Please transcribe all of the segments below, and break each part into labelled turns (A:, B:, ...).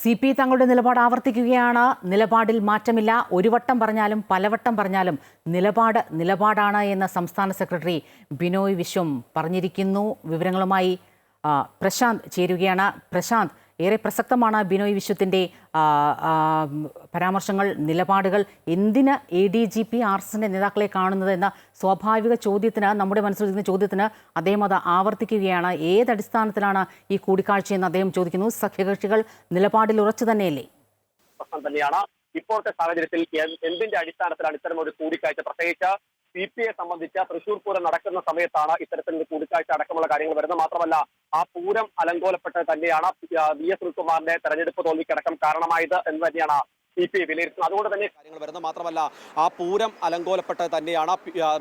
A: C P തങ്ങളുടെ നിലപാട് ആവർത്തിക്കുകയാണ്. നിലപാടിൽ മാറ്റമില്ല. ഒരു വട്ടം പറഞ്ഞാലും പലവട്ടം പറഞ്ഞാലും നിലപാട് നിലപാടാണ് എന്ന് സംസ്ഥാന സെക്രട്ടറി ബിനോയ് വിശ്വം പറഞ്ഞിരിക്കുന്നു. വിവരങ്ങളുമായി പ്രശാന്ത് ചേരുകയാണ്. പ്രശാന്ത് ഏറെ പ്രസക്തമാണ് ബിനോയ് വിശ്വത്തിന്റെ പരാമർശങ്ങൾ നിലപാടുകൾ. എന്തിന് A D G P R എസിന്റെ നേതാക്കളെ കാണുന്നത് എന്ന സ്വാഭാവിക ചോദ്യത്തിന് നമ്മുടെ മനസ്സിലിരിക്കുന്ന ചോദ്യത്തിന് അദ്ദേഹം അത് ആവർത്തിക്കുകയാണ്. ഏതടിസ്ഥാനത്തിലാണ് ഈ കൂടിക്കാഴ്ചയെന്ന് അദ്ദേഹം ചോദിക്കുന്നു. സഖ്യകക്ഷികൾ നിലപാടിൽ ഉറച്ചു തന്നെയല്ലേ?
B: തന്നെയാണ്. ഇപ്പോഴത്തെ സാഹചര്യത്തിൽ എന്തിന്റെ അടിസ്ഥാനത്തിലാണ് ഇത്തരം ഒരു കൂടിക്കാഴ്ച? പ്രത്യേകിച്ച് സി പി ഐ സംബന്ധിച്ച് തൃശൂർ പൂരം നടക്കുന്ന സമയത്താണ് ഇത്തരത്തിലൊരു കൂടിക്കാഴ്ച അടക്കമുള്ള കാര്യങ്ങൾ വരുന്നത്. മാത്രമല്ല ആ പൂരം അലങ്കോലപ്പെട്ടത് തന്നെയാണ്. വി എസ് സുനിൽകുമാറിന്റെ തെരഞ്ഞെടുപ്പ് തോൽവിക്കടക്കം കാരണമായത് എന്ന് തന്നെയാണ് സി പി ഐ വിലയിരുത്തുന്നത്. അതുകൊണ്ട് തന്നെ കാര്യങ്ങൾ വരുന്നത് മാത്രമല്ല ആ പൂരം അലങ്കോലപ്പെട്ട് തന്നെയാണ്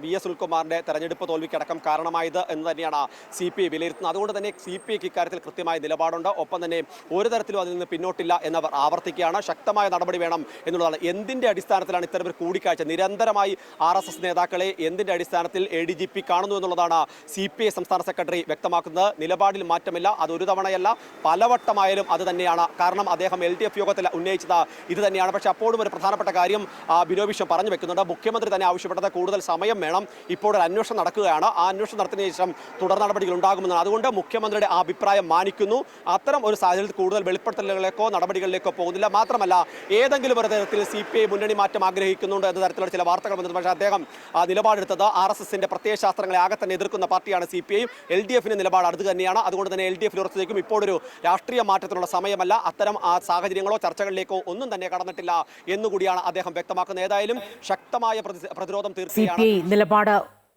B: വി എസ് സുനിൽകുമാറിന്റെ തെരഞ്ഞെടുപ്പ് തോൽവിക്കടക്കം കാരണമായത് എന്ന് തന്നെയാണ് സി പി ഐ വിലയിരുത്തുന്നത്. അതുകൊണ്ട് തന്നെ സി പി ഐക്ക് ഇക്കാര്യത്തിൽ കൃത്യമായ നിലപാടുണ്ട്. ഒപ്പം തന്നെ ഒരു തരത്തിലും അതിൽ നിന്ന് പിന്നോട്ടില്ല എന്നവർ ആവർത്തിക്കുകയാണ്. ശക്തമായ നടപടി വേണം എന്നുള്ളതാണ്. എന്തിന്റെ അടിസ്ഥാനത്തിലാണ് ഇത്തരം ഒരു കൂടിക്കാഴ്ച? നിരന്തരമായി ആർ എസ് എസ് നേതാക്കളെ എന്തിന്റെ അടിസ്ഥാനത്തിൽ എ ഡി ജി പി കാണുന്നു എന്നുള്ളതാണ് സി പി ഐ സംസ്ഥാന സെക്രട്ടറി വ്യക്തമാക്കുന്നത്. നിലപാടിൽ മാറ്റമില്ല. അത് ഒരു തവണയല്ല പലവട്ടമായാലും അത് തന്നെയാണ്. കാരണം അദ്ദേഹം എൽ ഡി എഫ് യോഗത്തിൽ ഉന്നയിച്ചത്. ഇത് തന്നെയാണ്. പക്ഷേ അപ്പോഴും ഒരു പ്രധാനപ്പെട്ട കാര്യം ബിനോ വിശ്വം പറഞ്ഞു വെക്കുന്നുണ്ട്. മുഖ്യമന്ത്രി തന്നെ ആവശ്യപ്പെട്ടത് കൂടുതൽ സമയം വേണം. ഇപ്പോൾ ഒരു അന്വേഷണം നടക്കുകയാണ്. ആ അന്വേഷണം നടത്തിയതിനു ശേഷം തുടർ നടപടികൾ ഉണ്ടാകുമെന്നാണ്. അതുകൊണ്ട് മുഖ്യമന്ത്രിയുടെ അഭിപ്രായം മാനിക്കുന്നു. അത്തരം ഒരു സാഹചര്യത്തിൽ കൂടുതൽ വെളിപ്പെടുത്തലുകളിലേക്കോ നടപടികളിലേക്കോ പോകുന്നില്ല. മാത്രമല്ല ഏതെങ്കിലും ഒരു തരത്തിൽ സി പി ഐ മുന്നണി മാറ്റം ആഗ്രഹിക്കുന്നുണ്ട് എന്ന തരത്തിലുള്ള ചില വാർത്തകൾ വന്നത് പക്ഷേ അദ്ദേഹം ആ നിലപാടെടുത്തത് ആർ എസ് എസിന്റെ പ്രത്യയശാസ്ത്രങ്ങളെ ആകെ തന്നെ എതിർക്കുന്ന പാർട്ടിയാണ് C P I. L D എഫിന്റെ നിലപാട് അത് തന്നെയാണ്. അതുകൊണ്ട് തന്നെ എൽ ഡി എഫിൽ ഉറച്ചേക്കും ഇപ്പോഴൊരു രാഷ്ട്രീയ മാറ്റത്തിനുള്ള സമയമല്ല. അത്തരം ആ സാഹചര്യങ്ങളോ ചർച്ചകളിലേക്കോ ഒന്നും തന്നെ കടന്നിട്ടില്ല എന്നുകൂടിയാണ് അദ്ദേഹം വ്യക്തമാക്കുന്നത്. ഏതായാലും ശക്തമായ പ്രതിരോധം
A: തീർച്ചയായും നിലപാട്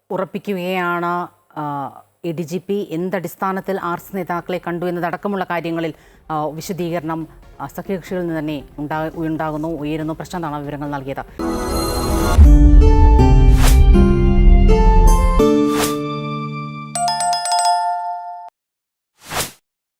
A: ഉറപ്പിക്കുകയാണ് എ ഡി ജി പി എന്തടിസ്ഥാനത്തിൽ ആർ എസ് നേതാക്കളെ കണ്ടു എന്നതടക്കമുള്ള കാര്യങ്ങളിൽ വിശദീകരണം സഖ്യകക്ഷികളിൽ നിന്ന് തന്നെ ഉണ്ടാ ഉണ്ടാകുന്നു ഉയരുന്നു. പ്രശ്നത്താണ് വിവരങ്ങൾ നൽകിയത്.